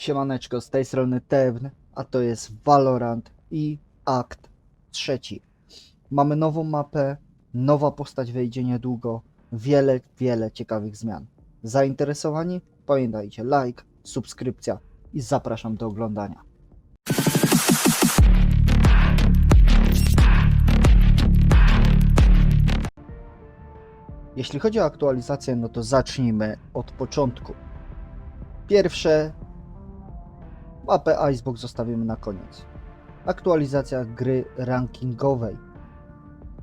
Siemaneczko, z tej strony Tewn, a to jest Valorant i akt trzeci. Mamy nową mapę, nowa postać wejdzie niedługo, wiele, wiele ciekawych zmian. Zainteresowani? Pamiętajcie, like, subskrypcja i zapraszam do oglądania. Jeśli chodzi o aktualizację, no to zacznijmy od początku. Pierwsze Mapę Icebox zostawimy na koniec. Aktualizacja gry rankingowej.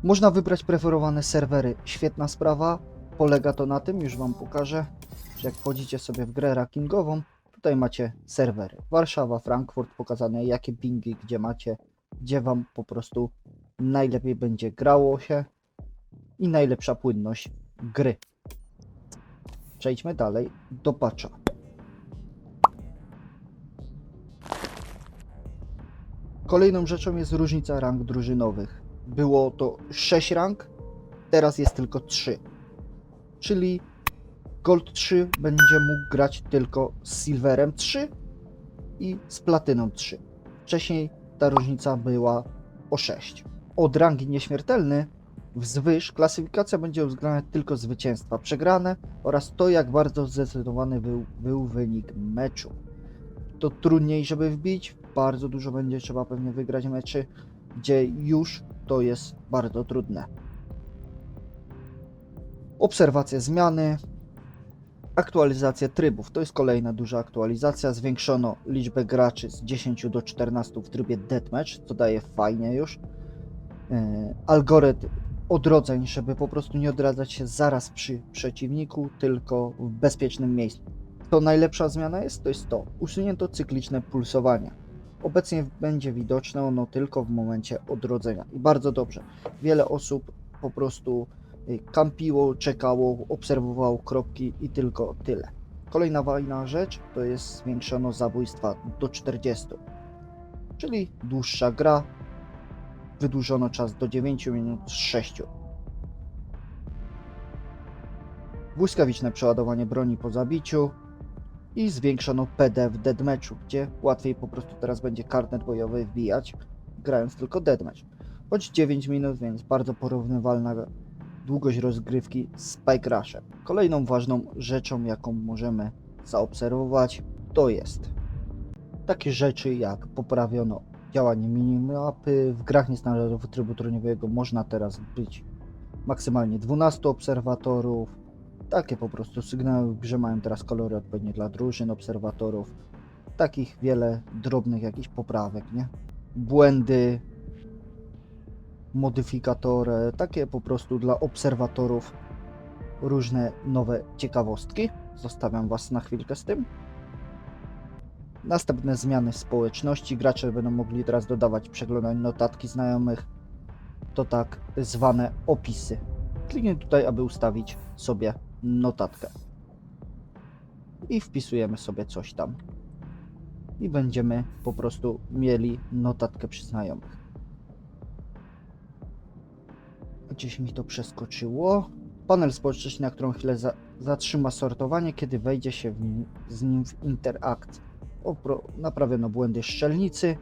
Można wybrać preferowane serwery. Świetna sprawa. Polega to na tym, już Wam pokażę, że jak wchodzicie sobie w grę rankingową, tutaj macie serwery. Warszawa, Frankfurt, pokazane jakie pingi, gdzie macie, gdzie Wam po prostu najlepiej będzie grało się i najlepsza płynność gry. Przejdźmy dalej do patcha. Kolejną rzeczą jest różnica rank drużynowych. Było to 6 rank, teraz jest tylko 3. Czyli Gold 3 będzie mógł grać tylko z Silverem 3 i z Platyną 3. Wcześniej ta różnica była o 6. Od rangi nieśmiertelny wzwyż klasyfikacja będzie uwzględniać tylko zwycięstwa przegrane oraz to, jak bardzo zdecydowany był, był wynik meczu to trudniej, żeby wbić. Bardzo dużo będzie trzeba pewnie wygrać meczy, gdzie już to jest bardzo trudne. Obserwacje zmiany. Aktualizacja trybów. To jest kolejna duża aktualizacja. Zwiększono liczbę graczy z 10 do 14 w trybie Deathmatch, co daje fajnie już. Yy, algorytm odrodzeń, żeby po prostu nie odradzać się zaraz przy przeciwniku, tylko w bezpiecznym miejscu. To najlepsza zmiana jest, to jest to. Usunięto cykliczne pulsowanie. Obecnie będzie widoczne ono tylko w momencie odrodzenia. I bardzo dobrze. Wiele osób po prostu y, kampiło, czekało, obserwowało kropki i tylko tyle. Kolejna ważna rzecz to jest zwiększono zabójstwa do 40. Czyli dłuższa gra. Wydłużono czas do 9 minut z 6. Błyskawiczne przeładowanie broni po zabiciu, i zwiększono PD w deathmatchu, gdzie łatwiej po prostu teraz będzie karnet bojowy wbijać, grając tylko deathmatch. Choć 9 minut, więc bardzo porównywalna długość rozgrywki z Spike Rushem. Kolejną ważną rzeczą, jaką możemy zaobserwować, to jest takie rzeczy jak poprawiono działanie minimapy. W grach niestandardowych trybu turniejowego można teraz być maksymalnie 12 obserwatorów, takie po prostu sygnały w grze mają teraz kolory odpowiednie dla drużyn, obserwatorów. Takich wiele drobnych jakichś poprawek, nie? Błędy, modyfikatory, takie po prostu dla obserwatorów różne nowe ciekawostki. Zostawiam Was na chwilkę z tym. Następne zmiany społeczności. Gracze będą mogli teraz dodawać przeglądać notatki znajomych. To tak zwane opisy. Kliknij tutaj, aby ustawić sobie notatkę. I wpisujemy sobie coś tam. I będziemy po prostu mieli notatkę przy znajomych. Gdzieś mi to przeskoczyło. Panel społeczności, na którą chwilę za, zatrzyma sortowanie, kiedy wejdzie się z nim w interakcję. Naprawiono błędy szczelnicy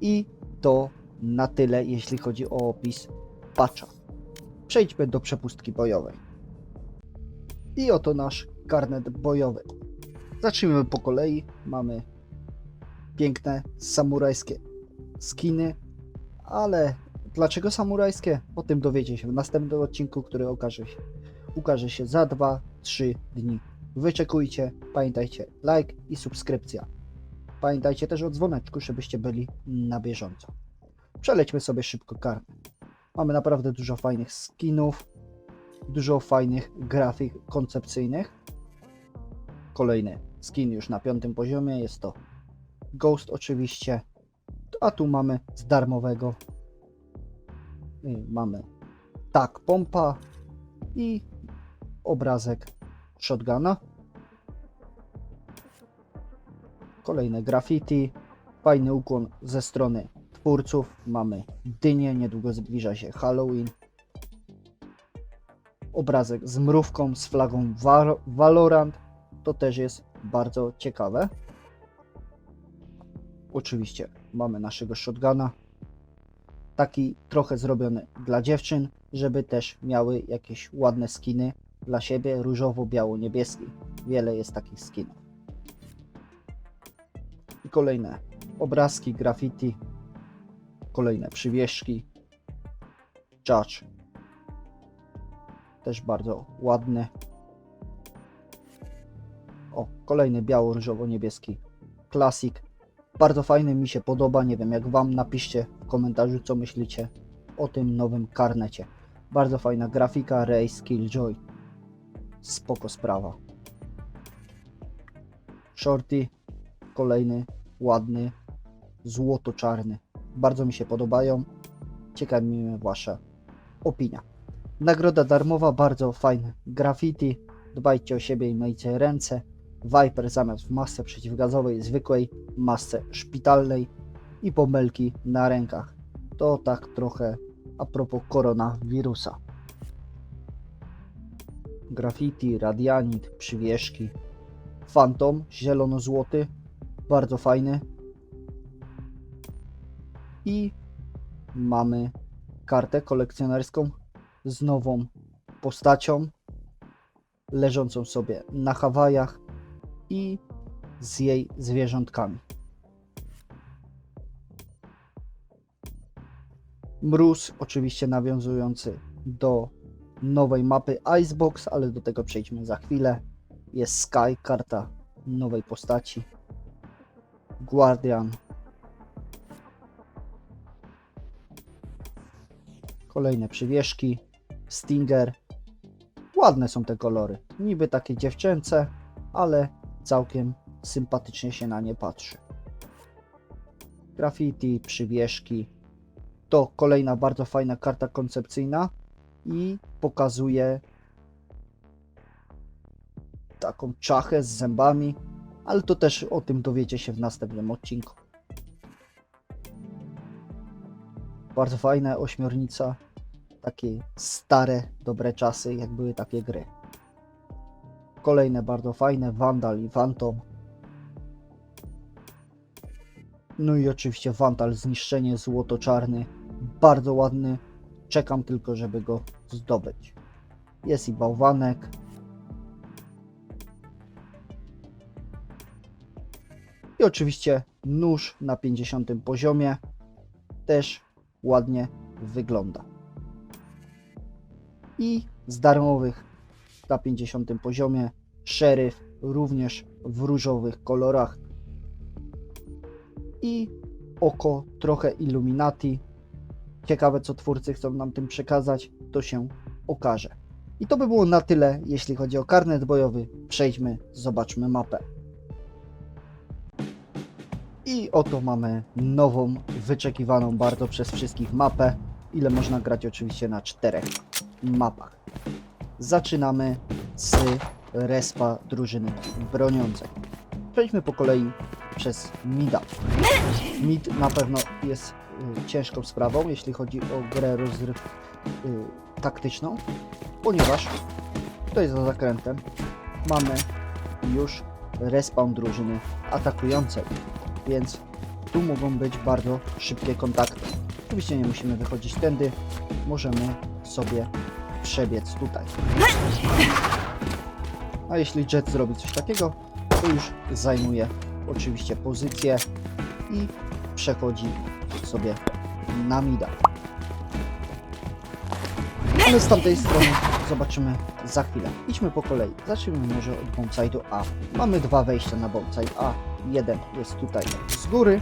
i to na tyle, jeśli chodzi o opis patcha. Przejdźmy do przepustki bojowej. I oto nasz karnet bojowy. Zacznijmy po kolei. Mamy piękne samurajskie skiny, ale dlaczego samurajskie? O tym dowiecie się w następnym odcinku, który okaże się, ukaże się za 2-3 dni. Wyczekujcie, pamiętajcie like i subskrypcja. Pamiętajcie też o dzwoneczku, żebyście byli na bieżąco. Przelećmy sobie szybko karnet. Mamy naprawdę dużo fajnych skinów, dużo fajnych grafik koncepcyjnych. Kolejny skin już na piątym poziomie jest to Ghost oczywiście. A tu mamy z darmowego y, mamy tak pompa i obrazek shotguna. Kolejne graffiti, fajny ukłon ze strony twórców. Mamy dynię, niedługo zbliża się Halloween obrazek z mrówką, z flagą Valorant. To też jest bardzo ciekawe. oczywiście mamy naszego shotguna. Taki trochę zrobiony dla dziewczyn, żeby też miały jakieś ładne skiny dla siebie, różowo-biało-niebieski. Wiele jest takich skinów. I kolejne obrazki, graffiti, kolejne przywieszki. Judge. Też bardzo ładny. O, kolejny biało-różowo-niebieski klasik. Bardzo fajny, mi się podoba. Nie wiem jak Wam. Napiszcie w komentarzu, co myślicie o tym nowym karnecie. Bardzo fajna grafika, Race Killjoy. Spoko sprawa. Shorty, kolejny, ładny, złoto-czarny. Bardzo mi się podobają. Ciekawi mnie Wasza opinia. Nagroda darmowa, bardzo fajne graffiti. Dbajcie o siebie i myjcie ręce. Viper zamiast w masce przeciwgazowej, zwykłej masce szpitalnej i pomyłki na rękach. To tak trochę a propos koronawirusa. Graffiti, radianit, przywieszki. Phantom, zielono-złoty, bardzo fajny. I mamy kartę kolekcjonerską z nową postacią, leżącą sobie na Hawajach i z jej zwierzątkami. Mróz, oczywiście nawiązujący do nowej mapy Icebox, ale do tego przejdźmy za chwilę. Jest Sky, karta nowej postaci. Guardian. Kolejne przywieszki. Stinger. Ładne są te kolory. Niby takie dziewczęce, ale całkiem sympatycznie się na nie patrzy. Graffiti, przywieszki. To kolejna bardzo fajna karta koncepcyjna i pokazuje taką czachę z zębami, ale to też o tym dowiecie się w następnym odcinku. Bardzo fajne ośmiornica, takie stare, dobre czasy, jak były takie gry. Kolejne bardzo fajne, Vandal i Phantom. No i oczywiście Vandal, zniszczenie złoto-czarny, bardzo ładny. Czekam tylko, żeby go zdobyć. Jest i bałwanek. I oczywiście nóż na 50 poziomie też ładnie wygląda. I z darmowych na 50 poziomie szeryf również w różowych kolorach i oko trochę Illuminati. Ciekawe co twórcy chcą nam tym przekazać, to się okaże. I to by było na tyle, jeśli chodzi o karnet bojowy. Przejdźmy, zobaczmy mapę. I oto mamy nową, wyczekiwaną bardzo przez wszystkich mapę. Ile można grać oczywiście na czterech mapach. Zaczynamy z respa drużyny broniącej. Przejdźmy po kolei przez Mida. Mid na pewno jest y, ciężką sprawą, jeśli chodzi o grę rozryw y, taktyczną, ponieważ tutaj za zakrętem mamy już respawn drużyny atakującej, więc tu mogą być bardzo szybkie kontakty. Oczywiście nie musimy wychodzić tędy, możemy sobie przebiec tutaj. A jeśli Jet zrobi coś takiego, to już zajmuje oczywiście pozycję i przechodzi sobie na mida. Ale z tamtej strony zobaczymy za chwilę. Idźmy po kolei. Zacznijmy może od bombside'u A. Mamy dwa wejścia na bombside A. Jeden jest tutaj z góry,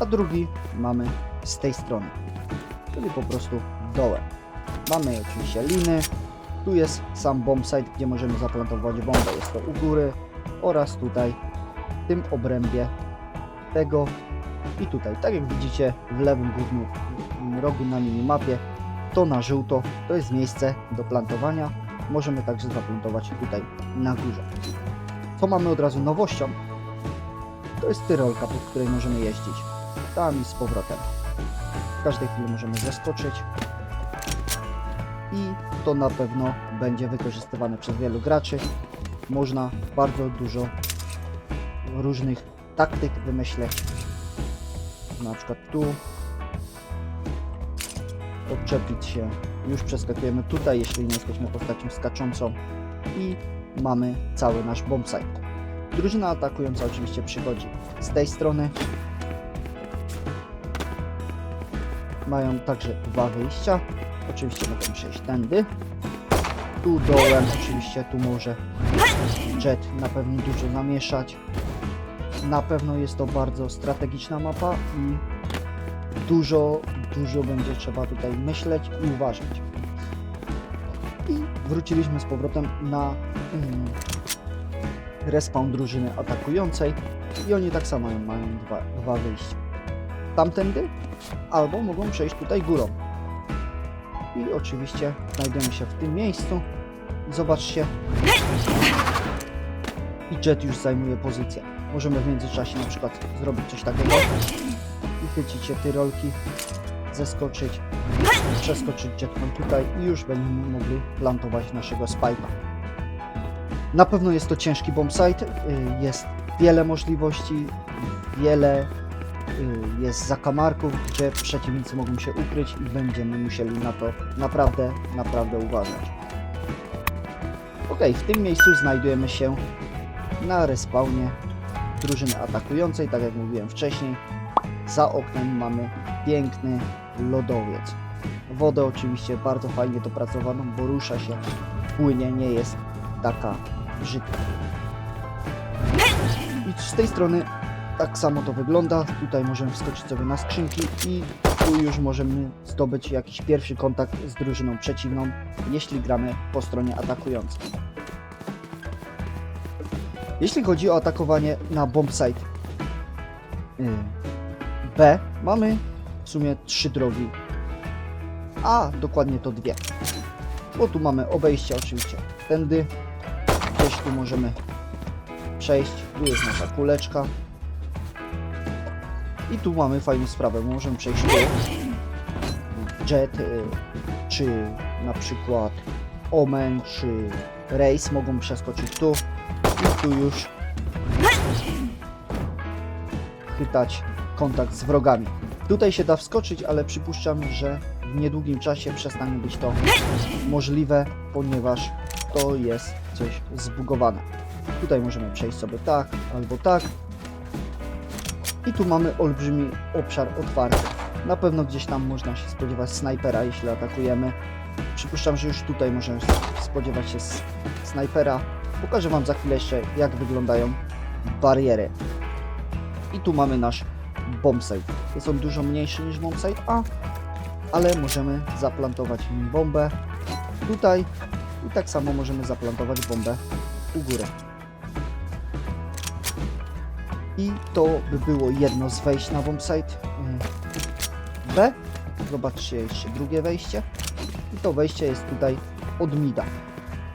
a drugi mamy z tej strony, czyli po prostu dołem. Mamy oczywiście liny. Tu jest sam bombsite, gdzie możemy zaplantować bombę. Jest to u góry oraz tutaj w tym obrębie tego i tutaj. Tak jak widzicie w lewym górnym rogu na minimapie, to na żółto to jest miejsce do plantowania. Możemy także zaplantować tutaj na górze. Co mamy od razu nowością? To jest tyrolka, pod której możemy jeździć. Tam i z powrotem. W każdej chwili możemy zeskoczyć. I to na pewno będzie wykorzystywane przez wielu graczy. Można bardzo dużo różnych taktyk wymyślę. Na przykład tu. Odczepić się. Już przeskakujemy tutaj, jeśli nie jesteśmy postacią skaczącą. I mamy cały nasz bombsite. Drużyna atakująca oczywiście przychodzi z tej strony. Mają także dwa wyjścia. Oczywiście mogą przejść tędy. Tu dołem oczywiście, tu może jet na pewno dużo namieszać. Na pewno jest to bardzo strategiczna mapa i dużo, dużo będzie trzeba tutaj myśleć i uważać. I wróciliśmy z powrotem na mm, respawn drużyny atakującej i oni tak samo mają dwa, dwa wyjścia. Tamtędy albo mogą przejść tutaj górą. I oczywiście znajdziemy się w tym miejscu. Zobaczcie. I jet już zajmuje pozycję. Możemy w międzyczasie na przykład zrobić coś takiego. I chycić się tyrolki, zeskoczyć, przeskoczyć jetką tutaj i już będziemy mogli plantować naszego spajka. Na pewno jest to ciężki bombsite. y, Jest wiele możliwości, wiele jest zakamarków, gdzie przeciwnicy mogą się ukryć i będziemy musieli na to naprawdę, naprawdę uważać. Ok, w tym miejscu znajdujemy się na respawnie drużyny atakującej, tak jak mówiłem wcześniej. Za oknem mamy piękny lodowiec. Wodę oczywiście bardzo fajnie dopracowaną, bo rusza się, płynie, nie jest taka brzydka. I z tej strony tak samo to wygląda. Tutaj możemy wskoczyć sobie na skrzynki i tu już możemy zdobyć jakiś pierwszy kontakt z drużyną przeciwną, jeśli gramy po stronie atakującej. Jeśli chodzi o atakowanie na bombsite y, B, mamy w sumie trzy drogi, a dokładnie to dwie. Bo tu mamy obejście oczywiście tędy, gdzieś tu możemy przejść, tu jest nasza kuleczka, i tu mamy fajną sprawę, możemy przejść tu. Jet, y, czy na przykład Omen, czy Race mogą przeskoczyć tu. I tu już chytać kontakt z wrogami. Tutaj się da wskoczyć, ale przypuszczam, że w niedługim czasie przestanie być to możliwe, ponieważ to jest coś zbugowane. Tutaj możemy przejść sobie tak albo tak. I tu mamy olbrzymi obszar otwarty. Na pewno gdzieś tam można się spodziewać snajpera, jeśli atakujemy. Przypuszczam, że już tutaj możemy spodziewać się snajpera. Pokażę Wam za chwilę jeszcze, jak wyglądają bariery. I tu mamy nasz bombsite. Jest on dużo mniejszy niż bombsite A, ale możemy zaplantować bombę tutaj i tak samo możemy zaplantować bombę u góry. I to by było jedno z wejść na bombsite mm, B. Zobaczcie jeszcze drugie wejście. I to wejście jest tutaj od mida.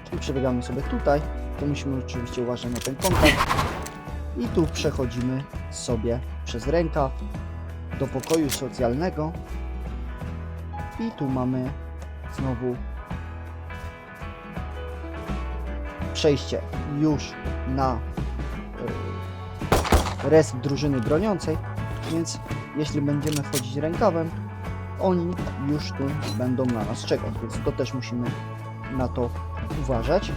Czyli przebiegamy sobie tutaj. To musimy oczywiście uważać na ten kontakt. I tu przechodzimy sobie przez rękaw do pokoju socjalnego. I tu mamy znowu przejście już na resp drużyny broniącej, więc jeśli będziemy wchodzić rękawem, oni już tu będą na nas czekać, więc to też musimy na to uważać,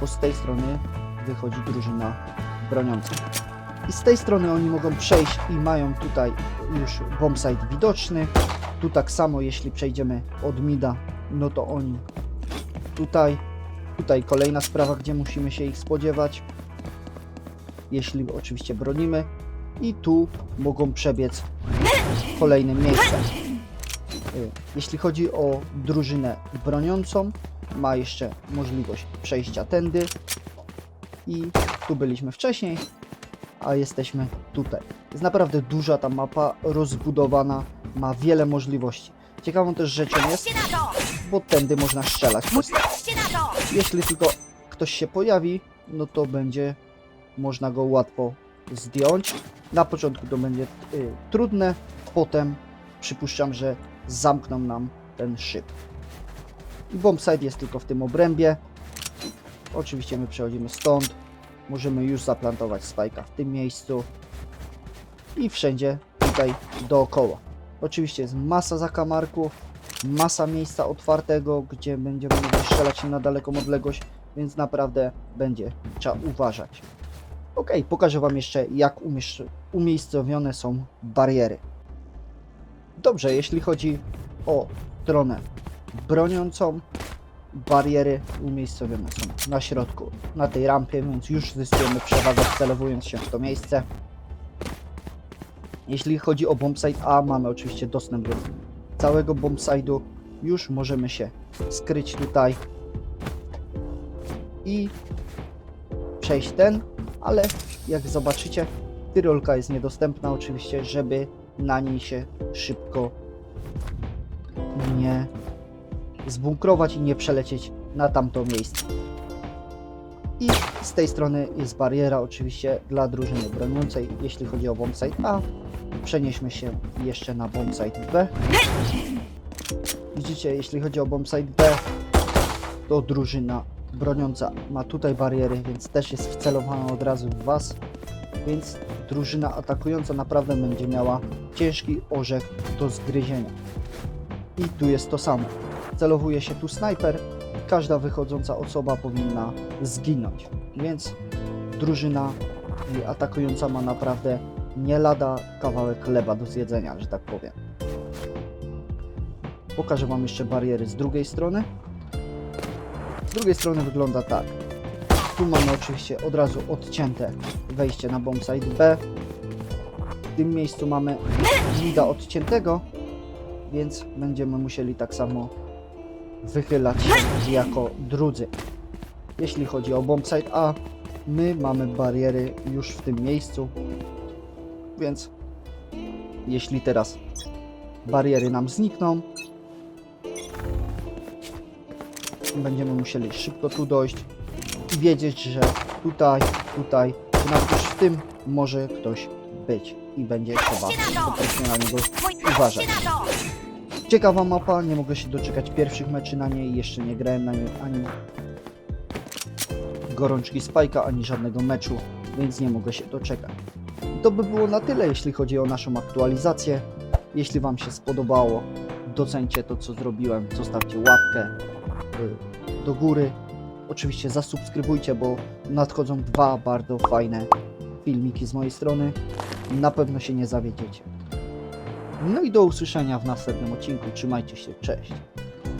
bo z tej strony wychodzi drużyna broniąca. I z tej strony oni mogą przejść i mają tutaj już bombsite widoczny. Tu tak samo, jeśli przejdziemy od mida, no to oni tutaj. Tutaj kolejna sprawa, gdzie musimy się ich spodziewać. Jeśli oczywiście bronimy. I tu mogą przebiec w kolejnym miejscu. Y, Jeśli chodzi o drużynę broniącą, ma jeszcze możliwość przejścia tędy. I tu byliśmy wcześniej, a jesteśmy tutaj. Jest naprawdę duża ta mapa, rozbudowana, ma wiele możliwości. Ciekawą też rzeczą jest, bo tędy można strzelać. Jeśli tylko ktoś się pojawi, no to będzie można go łatwo zdjąć. Na początku to będzie y, trudne, potem przypuszczam, że zamkną nam ten szyb. Bombsite jest tylko w tym obrębie. Oczywiście my przechodzimy stąd. Możemy już zaplantować spajka w tym miejscu. i wszędzie tutaj dookoła. Oczywiście jest masa zakamarków, masa miejsca otwartego, gdzie będziemy strzelać na daleką odległość, więc naprawdę będzie trzeba uważać. Ok, pokażę Wam jeszcze jak umiejscowione są bariery. Dobrze, jeśli chodzi o stronę broniącą, bariery umiejscowione są na środku, na tej rampie, więc już zyskujemy przewagę wcelowując się w to miejsce. Jeśli chodzi o bombsite A, mamy oczywiście dostęp do całego bombsite'u. Już możemy się skryć tutaj i przejść ten, ale jak zobaczycie, tyrolka jest niedostępna oczywiście, żeby na niej się szybko nie zbunkrować i nie przelecieć na tamto miejsce. I z tej strony jest bariera oczywiście dla drużyny broniącej, jeśli chodzi o bombsite A. Przenieśmy się jeszcze na bombsite B. Widzicie, jeśli chodzi o bombsite B, to drużyna broniąca ma tutaj bariery, więc też jest wcelowana od razu w Was. Więc drużyna atakująca naprawdę będzie miała ciężki orzech do zgryzienia. I tu jest to samo. Celowuje się tu snajper, każda wychodząca osoba powinna zginąć. Więc drużyna atakująca ma naprawdę nie lada kawałek chleba do zjedzenia, że tak powiem. Pokażę Wam jeszcze bariery z drugiej strony. Drugiej strony wygląda tak. Tu mamy oczywiście od razu odcięte wejście na bombsite B. W tym miejscu mamy lida odciętego, więc będziemy musieli tak samo wychylać jako drudzy. Jeśli chodzi o bombsite A, my mamy bariery już w tym miejscu, więc jeśli teraz bariery nam znikną, będziemy musieli szybko tu dojść i wiedzieć, że tutaj, tutaj, czy już w tym może ktoś być i będzie trzeba po prostu na niego uważać. Ciekawa mapa, nie mogę się doczekać pierwszych meczy na niej, jeszcze nie grałem na niej ani gorączki Spajka, ani żadnego meczu, więc nie mogę się doczekać. I to by było na tyle, jeśli chodzi o naszą aktualizację. Jeśli Wam się spodobało, docencie to, co zrobiłem, zostawcie łapkę y, do góry. Oczywiście zasubskrybujcie, bo nadchodzą dwa bardzo fajne filmiki z mojej strony. Na pewno się nie zawiedziecie. No i do usłyszenia w następnym odcinku. Trzymajcie się, cześć.